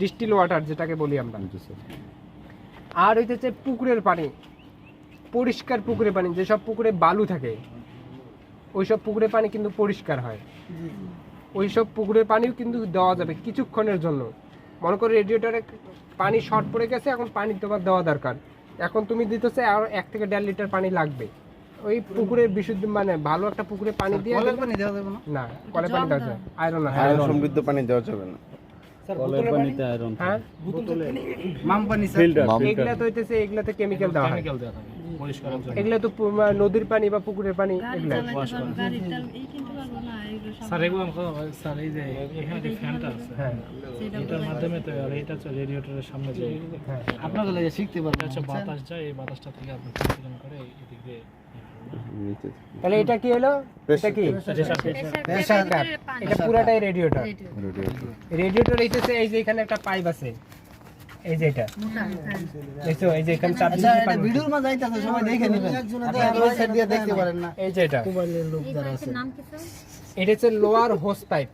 Distil water যেটাকে বলি আমরা। আর হইতেছে পুকুরের পানি পরিষ্কার পুকুরের পানি যেসব পুকুরে বালু থাকে ওইসব পুকুরের পানি কিন্তু পরিষ্কার হয়। ওইসব পুকুরের পানিও কিন্তু দেওয়া যাবে কিছুক্ষণের জন্য। মনে করো রেডিয়েটরে পানি শর্ট পড়ে গেছে এখন পানি তোমার দেওয়া দরকার। এখন তুমি দিতেছে আর এক থেকে দেড় লিটার পানি লাগবে। ওই পুকুরের বিশুদ্ধ মানে ভালো একটা পুকুরে পানি দিয়ে কলের পানি দেওয়া যাবে না? না কলে পানি দেওয়া যায় আয়রন সমৃদ্ধ পানি দেওয়া যাবে না। কলের পানিতে আয়রন হ্যাঁ মাম পানি ফিল্টার এগুলা তো হইতেছে এগুলাতে কেমিক্যাল দেওয়া হয়। কেমিক্যাল দেওয়া থাকে এগুলা তো নদীর পানি বা পুকুরের পানি এগুলা। স্যার এগুলো স্যার এই যে এখানে যে ফ্যানটা আছে। হ্যাঁ। এটার মাধ্যমে তো আর এটা হচ্ছে রেডিয়েটরের সামনে যে হ্যাঁ। শিখতে পারবেন এটা বাতাস যায় এই বাতাসটা থেকে আপনি করে এদিক দিয়ে নিচে তাহলে এটা কি হলো? এটা কি? প্রেসার এটা পুরাটাই রেডিয়েটর। রেডিয়েটর। হইতেছে এই যে এখানে একটা পাইপ আছে। এই যে এটা। দেখছ? এই যে এখানে চাপ আচ্ছা পানি ভিডিওর আইতাছে সবাই দেখে নেবেন আপনারা সাইড দিয়ে দেখতে পারেন না। এই যে এটা। মোবাইলের লোক আছে এটা হচ্ছে lower hose pipe.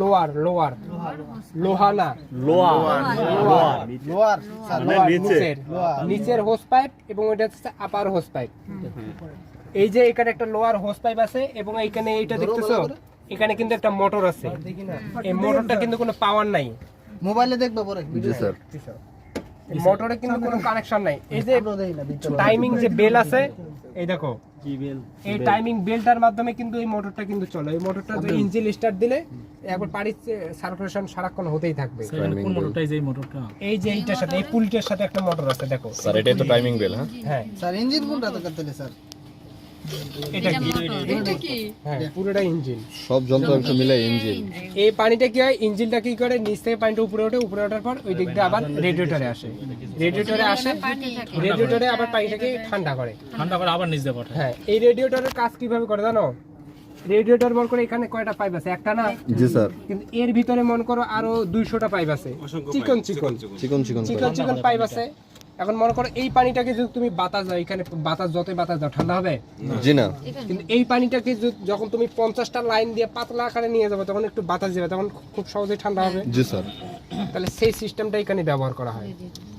Lower lower. লোহা না লোয়ার। লোয়ার নিচের নিচের হোস পাইপ এবং এটা হচ্ছে আপার হোস পাইপ এই যে এখানে একটা লোয়ার হোস পাইপ আছে এবং এখানে এইটা দেখতেছো? এখানে কিন্তু একটা মোটর আছে। এই মোটরটা কিন্তু কোনো পাওয়ার নাই। মোবাইলে দেখবে পরে। জি স্যার। মোটরে কিন্তু কোনো কানেকশন নাই। এই যে। টাইমিং যে বেল আছে এই দেখো। এই টাইমিং বেল্টার মাধ্যমে কিন্তু এই মোটরটা কিন্তু চলে। এই মোটরটা ইঞ্জিন স্টার্ট দিলে একবার পানির সার্কুলেশন সারাক্ষণ হতেই থাকবে। কোন মোটরটা এই যে মোটরটা এই যে এইটার সাথে এই পুলটার সাথে একটা মোটর আছে দেখো। স্যার এটাই তো টাইমিং বেল হ্যাঁ? হ্যাঁ। স্যার ইঞ্জিন কোনটা তো করতে স্যার এটা কি? হ্যাঁ পুরোটা ইঞ্জিন সব যন্ত্রাংশ মিলে ইঞ্জিন এই পানিটা কি হয়? ইঞ্জিনটা কি করে? নিচ থেকে পানিটা উপরে ওঠে উপরে ওঠার পর ওই দিক দিয়ে আবার রেডিয়েটরে আসে। রেডিয়েটরে আসে রেডিয়েটরে আবার পানিটাকে ঠান্ডা করে। ঠান্ডা করে আবার নিচ দিয়ে পাঠায়। হ্যাঁ এই রেডিয়েটরের কাজ কীভাবে করে জানো? রেডিয়েটর মনে করে এখানে কয়টা পাইপ আছে? একটা না? জি স্যার। কিন্তু এর ভিতরে মনে করো আরও দুইশোটা পাইপ আছে। চিকন চিকন। চিকন চিকন। চিকন চিকন পাইপ আছে। এখন মনে করো এই পানিটাকে যদি তুমি বাতাস দাও এখানে বাতাস যতই বাতাস দাও ঠান্ডা হবে? জি না। কিন্তু এই পানিটাকে যদি- যখন তুমি পঞ্চাশটা লাইন দিয়ে পাতলা আকারে নিয়ে যাবে তখন একটু বাতাস দেবে তখন খুব সহজেই ঠান্ডা হবে। জি স্যার। তাহলে সেই সিস্টেমটা এখানে ব্যবহার করা হয়।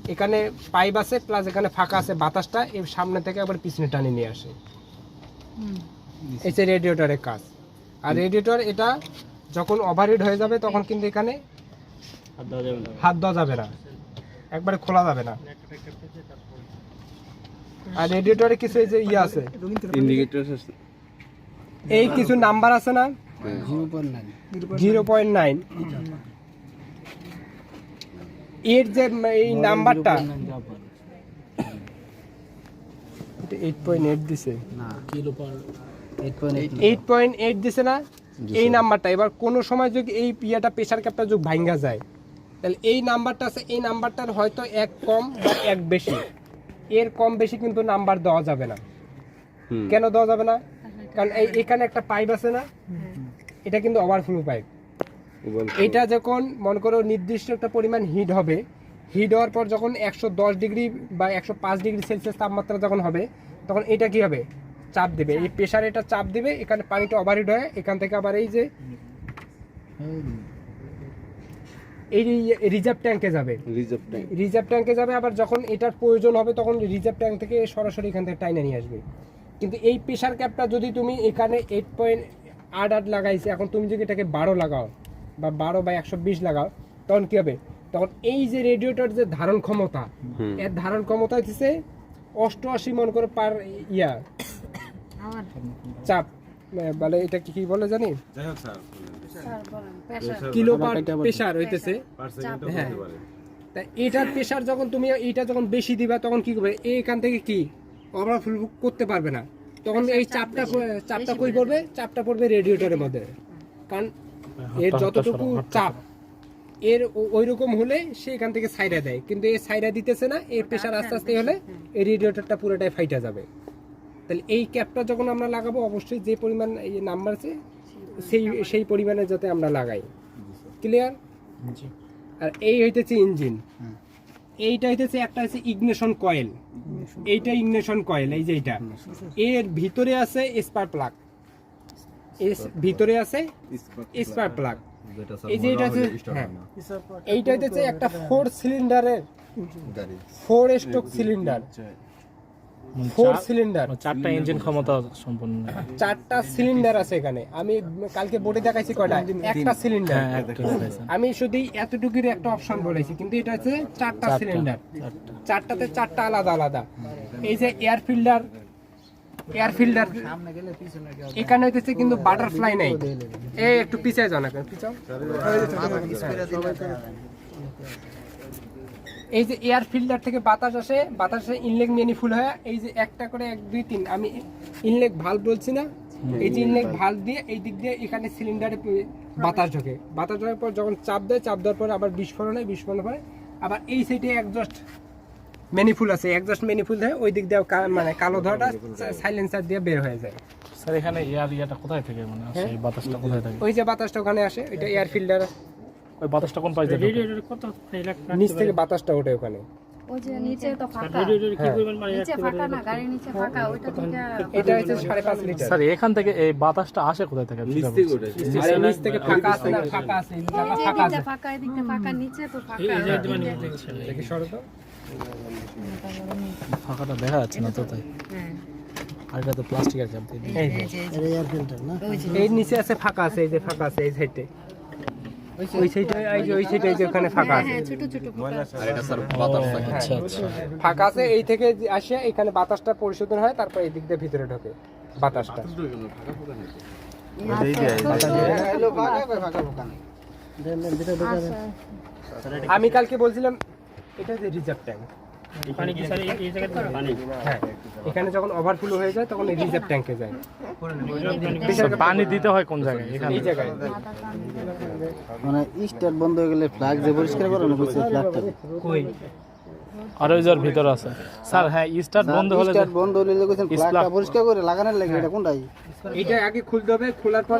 এখানে পাইপ আছে প্লাস এখানে ফাঁকা আছে বাতাসটা এর সামনে থেকে আবার পিছনে টানে নিয়ে আসে। এই যে রেডিয়েটরের কাজ। আর রেডিয়েটর এটা যখন ওভারহিট হয়ে যাবে তখন কিন্তু এখানে হাত দেওয়া যাবে না। হাত দেওয়া যাবে না। একবারে খোলা যাবে না। আর রেডিয়েটরে কিছু এই যে ইয়ে আছে। ইন্ডিকেটর আছে। এই কিছু নাম্বার আছে না? Zero point nine. এর যে এই নাম্বারটা এইট পয়েন্ট এইট দিছে। না kilo per eight point eight দিছে না? এই নাম্বারটা এবার কোনো সময় যদি এই ইয়েটা প্রেশার ক্যাপটা যদি ভাঙ্গা যায় তাহলে এই নাম্বারটা আছে এই নাম্বারটার হয়তো এক কম বা এক বেশি। এর কম বেশি কিন্তু নাম্বার দেওয়া যাবে না। কেন দেওয়া যাবে না? কারণ এই এখানে একটা পাইপ আছে না? এটা কিন্তু ওভারফ্লো পাইপ এটা যখন মনে করো নির্দিষ্ট একটা পরিমাণ হিট হবে হিট হওয়ার পর যখন একশো দশ ডিগ্রি বা একশো পাঁচ ডিগ্রি সেলসিয়াস তাপমাত্রা যখন হবে তখন এটা কি হবে? চাপ দেবে। এই প্রেশার এটা চাপ দিবে এখানে পানিটা ওভারহিট হয় এখান থেকে আবার এই যে এই রিজার্ভ ট্যাঙ্কে যাবে। রিজার্ভ ট্যাঙ্কে যাবে আবার যখন এটার প্রয়োজন হবে তখন রিজার্ভ ট্যাঙ্ক থেকে সরাসরি এখান থেকে টাইনে নিয়ে আসবে। কিন্তু এই প্রেশার ক্যাপটা যদি তুমি এখানে এইট পয়েন্ট আট আট লাগাইছে এখন তুমি যদি এটাকে বারো লাগাও বা বারো বা একশো বিশ লাগাও তখন কী হবে? তখন এই যে রেডিয়েটর যে ধারণ ক্ষমতা হুম। এর ধারণ ক্ষমতা হচ্ছে অষ্টআশি মন করে পার ইয়া চাপ বলে এটা কি কি বলে জানি? কিলো পার প্রেশার হইতেছে। হ্যাঁ। তা এটার প্রেশার যখন তুমি এইটা যখন বেশি দিবা তখন কি করবে? এখান থেকে কি? ওভারফুল করতে পারবে না। তখন এই চাপটা চাপটা কই পড়বে? চাপটা পড়বে রেডিয়েটরের মধ্যে। কারণ এর যতটুকু চাপ এর ওই রকম হলে সে এখান থেকে সাইডা দেয়। কিন্তু এই সাইডা দিতেছে না এই প্রেশার আস্তে আস্তে হলে এই রেডিয়েটরটা পুরোটাই ফাইটা যাবে। তাহলে এই ক্যাপটা যখন আমরা লাগাবো অবশ্যই যে পরিমাণ নাম্বার আছে সেই সেই পরিমাণে যাতে আমরা লাগাই। ক্লিয়ার আর এই হইতেছে ইঞ্জিন। এইটা হইতেছে একটা হচ্ছে ইগনেশন কয়েল। এইটা ইগনেশন কয়েল এই যে এইটা। এর ভিতরে আছে স্পার প্লাগ এর ভিতরে আছে স্পার প্লাগ এই যে এটা হচ্ছে হ্যাঁ এইটা হচ্ছে একটা ফোর সিলিন্ডারের four stroke cylinder four cylinder মানে চারটা ইঞ্জিন ক্ষমতা সম্পন্ন। চারটা সিলিন্ডার আছে এখানে। আমি কালকে বোর্ডে দেখাইছি কয়টা? একটা সিলিন্ডার হ্যাঁ দেখাইছে। আমি শুধু এতটুকুর একটা অপশন বলেছি কিন্তু এটা হচ্ছে চারটা সিলিন্ডার চারটাতে চারটা আলাদা আলাদা। এই যে এয়ার ফিল্টার এয়ার ফিল্টার এখানে হইতেছে কিন্তু বাটারফ্লাই নাই। এই একটু পিছিয়ে যাও না পিছাও। এই যে এয়ার ফিল্টার থেকে বাতাস আসে বাতাসে ইনলেক ফুল হয়। এই যে একটা করে এক দুই তিন আমি ইনলেক ভালো বলছি না? এই যে ইনলেক ভালো দিয়ে এই দিক দিয়ে এখানে সিলিন্ডারে বাতাস ঢোকে। বাতাস ঢোকার পর যখন চাপ দেয় চাপ দেওয়ার পর আবার বিস্ফোরণ হয় বিস্ফোরণ হয়। আবার এই সাইডে একজস্ট ম্যানিফুল আছে। একজস্ট ম্যানিফুল দেয় ওই দিক দিয়ে মানে কালো ধোঁয়াটা সাইলেন্সার দিয়ে বের হয়ে যায়। স্যার এখানে এয়ার ইয়াটা কোথায় থেকে মানে আসে? এই বাতাসটা কোথায় থাকে? ওই যে বাতাসটা ওখানে আসে এটা এয়ার ফিল্টার ওই বাতাসটা কোন পাশ দিয়ে নিচ থেকে বাতাসটা ওঠে ওখানে। ওই যে নিচে তো ফাঁকা। হ্যাঁ। নিচে ফাঁকা না গাড়ির নিচে ফাঁকা ওইটা থেকে এটা হচ্ছে সাড়ে পাঁচ লিটার। স্যার এখান থেকে এই বাতাসটা আসে কোথায় থেকে? নিচ থেকে ওঠে। আর এই নিচ থেকে ফাঁকা আছে না ফাঁকা আছে এই এই জায়গা যে ফাঁকা নিচে আছে। ফাঁকা এদিকে ফাঁকা নিচে তো ফাঁকা। দেখি সরো তো। ফাঁকাটা দেখা যাচ্ছে না তো তাই। আর এটা তো প্লাস্টিকের চাপ দিয়ে এই যে। এই নিচে আছে ফাঁকা আছে এই যে ফাঁকা আছে এই সাইডে। ওই সাইডে এই যে ওই সাইডে যে ওখানে ফাঁকা আছে। হ্যাঁ ছোট ছোট আর এটা স্যার বাতাস থাকে। আচ্ছা আচ্ছা। ফাঁকা আছে এই থেকে যে আসে এখানে বাতাসটা পরিশোধন হয় তারপর এই দিক দিয়ে ভিতরে ঢোকে বাতাসটা। আমি কালকে বলছিলাম এটা যে রিজার্ভ ট্যাঙ্ক। হ্যাঁ এখানে যখন ওভারফ্লো হয়ে যায় তখন এই রিজার্ভ ট্যাঙ্কে যায়। পানি দিতে হয় কোন জায়গায়? এই জায়গায়। মানে স্টার্ট বন্ধ হয়ে গেলে ফ্ল্যাগ যে পরিষ্কার করে না ফ্ল্যাগটা কই? আর ওই যার ভিতরে আছে। স্যার হ্যাঁ স্টার্ট বন্ধ হলে স্টার্ট বন্ধ হলে কইছেন ফ্ল্যাগটা পরিষ্কার করে লাগানোর লাগে এটা কোনটাই? এইটা আগে খুলতে হবে খোলার পর